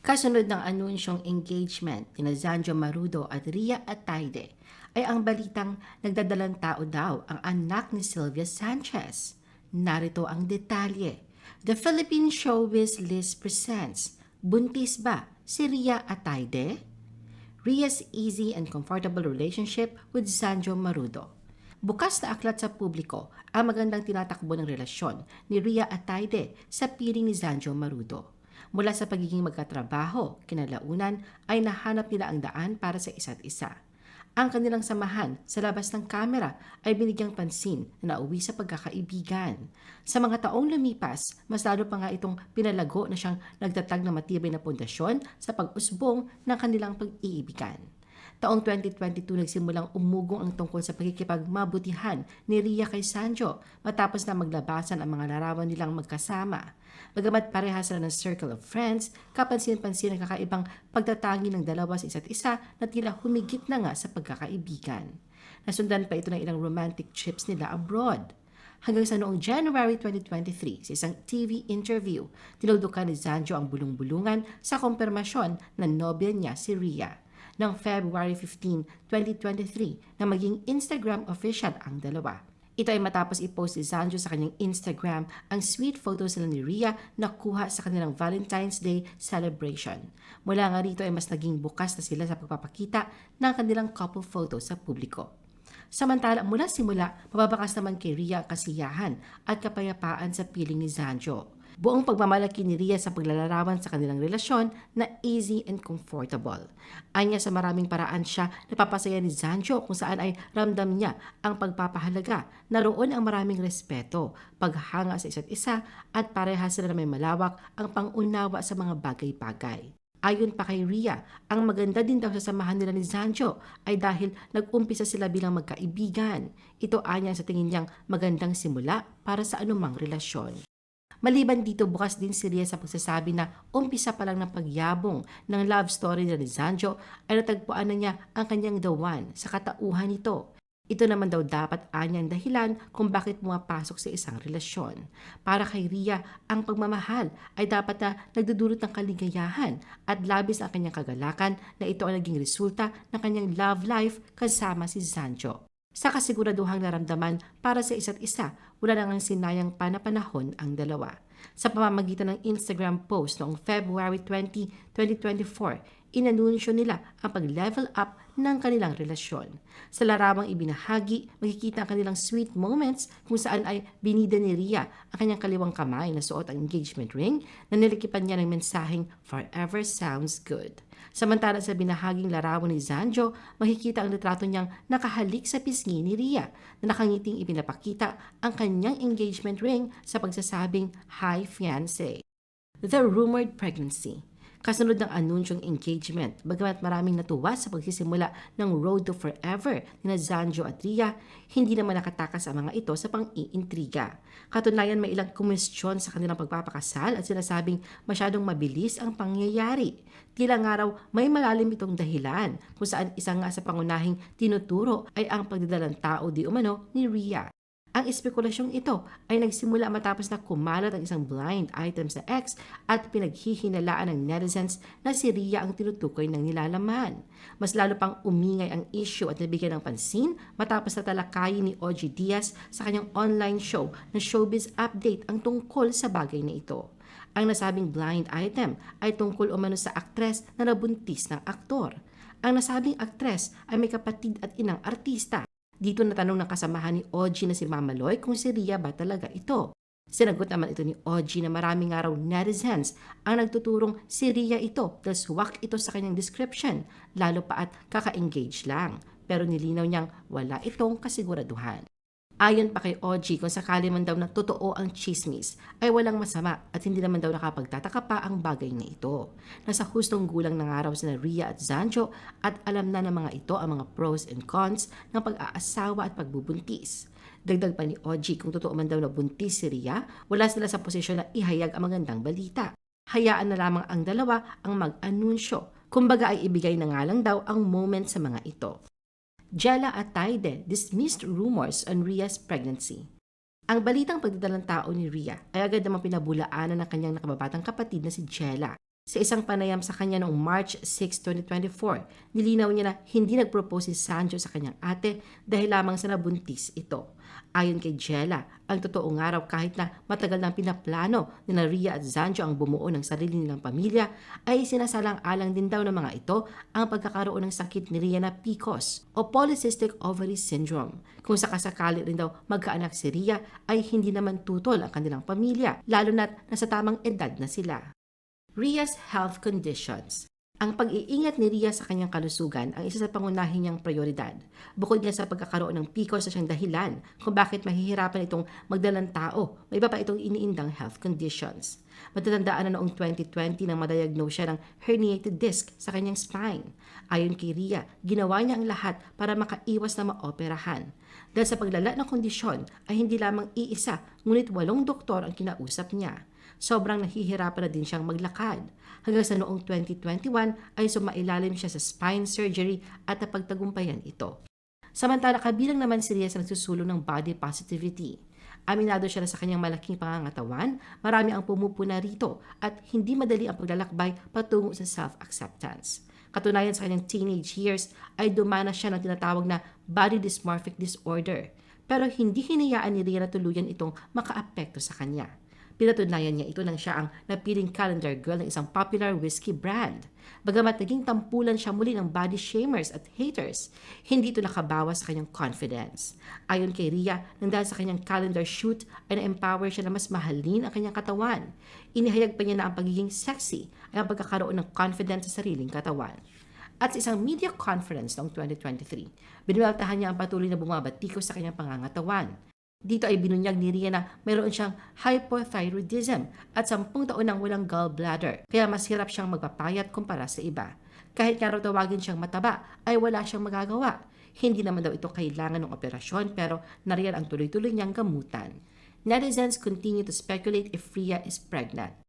Kasunod ng anunsyong engagement ni Zanjo Marudo at Ria Ataide ay ang balitang nagdadalang tao daw ang anak ni Sylvia Sanchez. Narito ang detalye. The Philippine Showbiz List presents Buntis ba si Ria Ataide? Ria's easy and comfortable relationship with Sanjo Marudo. Bukas na aklat sa publiko ang magandang tinatakbo ng relasyon ni Ria Ataide sa piling ni Sanjo Marudo. Mula sa pagiging magkatrabaho, kinalaunan ay nahanap nila ang daan para sa isa't isa. Ang kanilang samahan sa labas ng kamera ay binigyang pansin na nauwi sa pagkakaibigan. Sa mga taong lumipas, mas lalo pa nga itong pinalago na siyang nagtatag ng matibay na pundasyon sa pag-usbong ng kanilang pag-iibigan. Taong 2022 nagsimulang umugong ang tungkol sa pagkikipagmabutihan ni Ria kay Sanjo matapos na maglabasan ang mga larawan nilang magkasama. Bagamat parehas sila ng circle of friends, kapansin-pansin ang kakaibang pagtatangi ng dalawa sa isa't isa na tila humigit na nga sa pagkakaibigan. Nasundan pa ito ng ilang romantic trips nila abroad. Hanggang sa noong January 2023, sa isang TV interview, tinuldukan ni Zanjo ang bulong-bulungan sa kumpirmasyon na nobya niya si Ria ng February 15, 2023 na maging Instagram official ang dalawa. Ito ay matapos i-post ni Sanjo sa kanyang Instagram ang sweet photos nila ni Ria na kuha sa kanilang Valentine's Day celebration. Mula nga rito ay mas naging bukas na sila sa pagpapakita ng kanilang couple photos sa publiko. Samantala, mula simula, mababakas naman kay Ria ang kasiyahan at kapayapaan sa piling ni Zanjo. Buong pagmamalaki ni Ria sa paglalarawan sa kanilang relasyon na easy and comfortable. Anya sa maraming paraan siya napapasaya ni Zanjo kung saan ay ramdam niya ang pagpapahalaga. Naroon ang maraming respeto, paghanga sa isa't isa at parehas sila na may malawak ang pangunawa sa mga bagay-bagay. Ayon pa kay Ria, ang maganda din daw sa samahan nila ni Zanjo ay dahil nag-umpisa sila bilang magkaibigan. Ito anya sa tingin niyang magandang simula para sa anumang relasyon. Maliban dito, bukas din si Ria sa pagsasabi na umpisa pa lang ng pagyabong ng love story ni Zanjo ay natagpuan na niya ang kanyang dawan sa katauhan nito. Ito naman daw dapat anyang dahilan kung bakit pumapasok sa isang relasyon. Para kay Ria, ang pagmamahal ay dapat na nagdudulot ng kaligayahan at labis ang kanyang kagalakan na ito ang naging resulta ng kanyang love life kasama si Zanjo. Sa kasiguraduhang naramdaman para sa isa't isa, wala nang sinayang panapanahon ang dalawa. Sa pamamagitan ng Instagram post noong February 20, 2024, inanunsyo nila ang pag-level up ng kanilang relasyon. Sa larawang ibinahagi, makikita ang kanilang sweet moments kung saan ay binida ni Ria ang kanyang kaliwang kamay na suot ang engagement ring na nilikipan niya ng mensaheng Forever Sounds Good. Samantala sa binahaging larawan ni Zanjo, makikita ang litrato niyang nakahalik sa pisngi ni Ria na nakangiting ipinapakita ang kanyang engagement ring sa pagsasabing Hi Fiancé. The rumored pregnancy. Kasunod ng anunsyong engagement, bagamat maraming natuwa sa pagsisimula ng Road to Forever ni Zanjo at Ria, hindi naman nakatakas ang mga ito sa pang-iintriga. Katunayan may ilang kumestyon sa kanilang pagpapakasal at sinasabing masyadong mabilis ang pangyayari. Tila nga raw may malalim itong dahilan kung saan isa nga sa pangunahing tinuturo ay ang pagdadalang tao di umano ni Ria. Ang espekulasyong ito ay nagsimula matapos na kumalat ang isang blind item sa X at pinaghihinalaan ng netizens na si Ria ang tinutukoy ng nilalaman. Mas lalo pang umingay ang issue at nabigyan ng pansin matapos na talakayin ni OG Diaz sa kanyang online show na Showbiz Update ang tungkol sa bagay na ito. Ang nasabing blind item ay tungkol umano sa aktres na nabuntis ng aktor. Ang nasabing aktres ay may kapatid at inang artista dito natanong ng kasamahan ni OG na si Mama Loy kung si Ria ba talaga ito. Sinagot naman ito ni OG na maraming araw netizens ang nagtuturong si Ria ito dahil swak ito sa kanyang description, lalo pa at kaka-engage lang. Pero nilinaw niyang wala itong kasiguraduhan. Ayon pa kay OG kung sakali man daw na totoo ang chismis ay walang masama at hindi naman daw nakapagtataka pa ang bagay na ito. Nasa hustong gulang ng araw sina Ria at Zanjo at alam na ng mga ito ang mga pros and cons ng pag-aasawa at pagbubuntis. Dagdag pa ni OG kung totoo man daw na buntis si Ria, wala sila sa posisyon na ihayag ang magandang balita. Hayaan na lamang ang dalawa ang mag-anunsyo. Kumbaga ay ibigay na nga lang daw ang moment sa mga ito. Jella Ataide dismissed rumors on Ria's pregnancy. Ang balitang pagdadalang tao ni Ria ay agad namang pinabulaanan ng kanyang nakababatang kapatid na si Jella. Sa isang panayam sa kanya noong March 6, 2024, nilinaw niya na hindi nag-propose si Sancho sa kanyang ate dahil lamang sa nabuntis ito. Ayon kay Jella, ang totoong araw kahit na matagal nang pinaplano ni na Ria at Sancho ang bumuo ng sarili nilang pamilya, ay sinasalang-alang din daw ng mga ito ang pagkakaroon ng sakit ni Ria na PCOS o Polycystic Ovary Syndrome. Kung sakasakali rin daw magkaanak si Ria ay hindi naman tutol ang kanilang pamilya, lalo na't nasa tamang edad na sila. Ria's health conditions. Ang pag-iingat ni Ria sa kanyang kalusugan ang isa sa pangunahin niyang prioridad. Bukod nga sa pagkakaroon ng PCOS sa siyang dahilan kung bakit mahihirapan itong magdalang tao, may iba pa itong iniindang health conditions. Matatandaan na noong 2020 nang madiagnose siya ng herniated disc sa kanyang spine. Ayon kay Ria, ginawa niya ang lahat para makaiwas na maoperahan. Dahil sa paglala ng kondisyon ay hindi lamang iisa, ngunit walong doktor ang kinausap niya sobrang nahihirapan na din siyang maglakad. Hanggang sa noong 2021 ay sumailalim siya sa spine surgery at napagtagumpayan ito. Samantala kabilang naman si Ria sa nagsusulong ng body positivity. Aminado siya na sa kanyang malaking pangangatawan, marami ang pumupuna rito at hindi madali ang paglalakbay patungo sa self-acceptance. Katunayan sa kanyang teenage years ay dumana siya ng tinatawag na body dysmorphic disorder. Pero hindi hinayaan ni Ria na tuluyan itong makaapekto sa kanya. Pinatunayan niya ito nang siya ang napiling calendar girl ng isang popular whiskey brand. Bagamat naging tampulan siya muli ng body shamers at haters, hindi ito nakabawas sa kanyang confidence. Ayon kay Ria, nang dahil sa kanyang calendar shoot ay na-empower siya na mas mahalin ang kanyang katawan. Inihayag pa niya na ang pagiging sexy ay ang pagkakaroon ng confidence sa sariling katawan. At sa isang media conference noong 2023, binuweltahan niya ang patuloy na bumabatiko sa kanyang pangangatawan. Dito ay binunyag ni Ria na mayroon siyang hypothyroidism at sampung taon nang walang gallbladder, kaya mas hirap siyang magpapayat kumpara sa iba. Kahit nga raw tawagin siyang mataba, ay wala siyang magagawa. Hindi naman daw ito kailangan ng operasyon pero nariyan ang tuloy-tuloy niyang gamutan. Netizens continue to speculate if Ria is pregnant.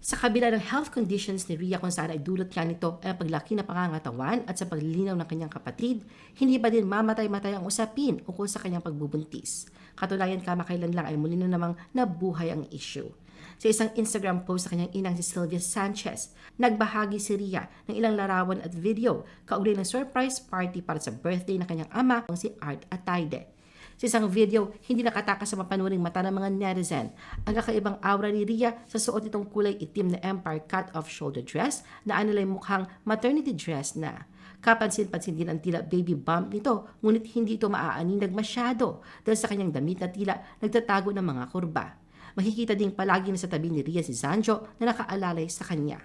Sa kabila ng health conditions ni Ria kung saan ay dulot nga nito ang paglaki ng pangangatawan at sa paglilinaw ng kanyang kapatid, hindi ba din mamatay-matay ang usapin ukol sa kanyang pagbubuntis. Katulayan kamakailan lang ay muli na namang nabuhay ang issue. Sa isang Instagram post sa kanyang inang si Sylvia Sanchez, nagbahagi si Ria ng ilang larawan at video kaugnay ng surprise party para sa birthday ng kanyang ama, si Art Atayde. Sa isang video, hindi nakatakas sa mapanuring mata ng mga netizen ang kakaibang aura ni Ria sa suot nitong kulay itim na Empire cut-off shoulder dress na anilay mukhang maternity dress na. Kapansin-pansin din ang tila baby bump nito, ngunit hindi ito maaaninag masyado dahil sa kanyang damit na tila nagtatago ng mga kurba. Makikita din palagi na sa tabi ni Ria si Sanjo na nakaalalay sa kanya.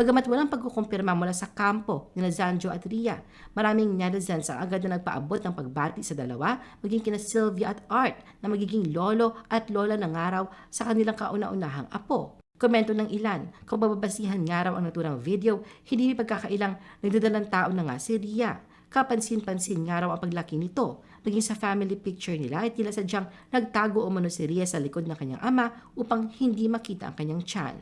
Bagamat walang pagkukumpirma mula sa kampo ni Zanjo at Ria, maraming netizens ang agad na nagpaabot ng pagbati sa dalawa, maging kina Sylvia at Art na magiging lolo at lola ng araw sa kanilang kauna-unahang apo. Komento ng ilan, kung bababasihan nga raw ang naturang video, hindi may pagkakailang nagdadalang tao na nga si Ria. Kapansin-pansin nga raw ang paglaki nito. Naging sa family picture nila ay tila sadyang nagtago umano si Ria sa likod ng kanyang ama upang hindi makita ang kanyang tiyan.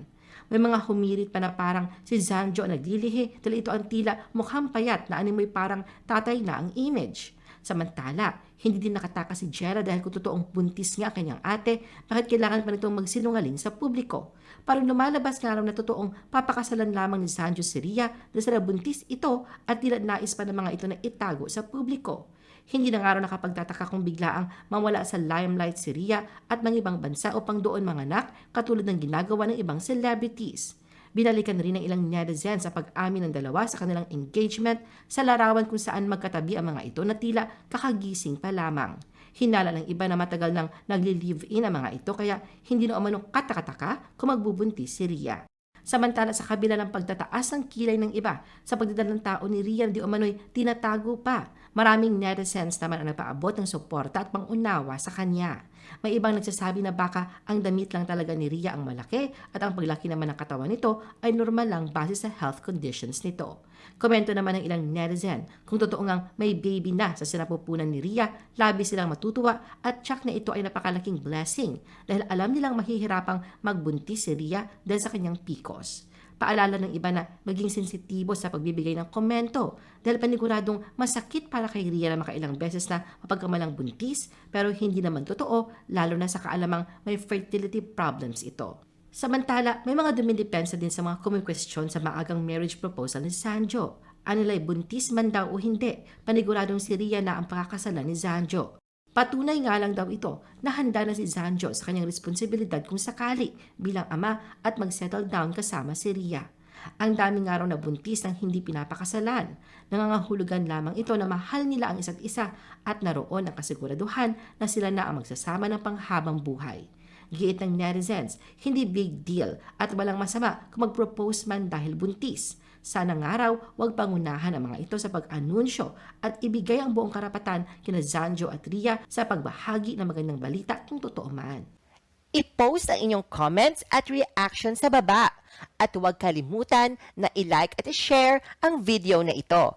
May mga humirit pa na parang si Zanjo ang naglilihi dahil ito ang tila mukhang payat na animoy parang tatay na ang image. Samantala, hindi din nakataka si Jera dahil kung totoong buntis nga kanyang ate, bakit kailangan pa nitong magsinungaling sa publiko? Parang lumalabas nga raw na totoong papakasalan lamang ni Sanjo si Ria dahil sa buntis ito at tila nais pa ng mga ito na itago sa publiko. Hindi na nga raw nakapagtataka kung biglaang mawala sa limelight si Ria at ng ibang bansa upang doon manganak katulad ng ginagawa ng ibang celebrities. Binalikan rin ng ilang netizens sa pag-amin ng dalawa sa kanilang engagement sa larawan kung saan magkatabi ang mga ito na tila kakagising pa lamang. Hinala ng iba na matagal nang nagli-live-in ang mga ito kaya hindi na umanong katakataka kung magbubuntis si Ria. Samantala sa kabila ng pagtataas ng kilay ng iba sa pagdadalang tao ni Ria di umano'y tinatago pa. Maraming netizens naman ang nagpaabot ng suporta at pangunawa sa kanya. May ibang nagsasabi na baka ang damit lang talaga ni Ria ang malaki at ang paglaki naman ng katawan nito ay normal lang base sa health conditions nito. Komento naman ng ilang netizen kung totoo ngang may baby na sa sinapupunan ni Ria, labi silang matutuwa at tsak na ito ay napakalaking blessing dahil alam nilang mahihirapang magbuntis si Ria dahil sa kanyang PCOS. Paalala ng iba na maging sensitibo sa pagbibigay ng komento dahil paniguradong masakit para kay Ria na makailang beses na mapagkamalang buntis pero hindi naman totoo lalo na sa kaalamang may fertility problems ito. Samantala, may mga dumidepensa din sa mga kumikwestiyon sa maagang marriage proposal ni Sanjo. Ano nila'y buntis man daw o hindi, paniguradong si Ria na ang pakakasalan ni Sanjo. Patunay nga lang daw ito na handa na si Sanjo sa kanyang responsibilidad kung sakali bilang ama at mag-settle down kasama si Ria. Ang daming araw na buntis ng hindi pinapakasalan. Nangangahulugan lamang ito na mahal nila ang isa't isa at naroon ang kasiguraduhan na sila na ang magsasama ng panghabang buhay. Giit ng netizens, hindi big deal at walang masama kung mag-propose man dahil buntis. Sana nga raw, huwag pangunahan ang mga ito sa pag-anunsyo at ibigay ang buong karapatan kina Zanjo at Ria sa pagbahagi ng magandang balita kung totoo man. I-post ang inyong comments at reaction sa baba. At huwag kalimutan na i-like at i-share ang video na ito.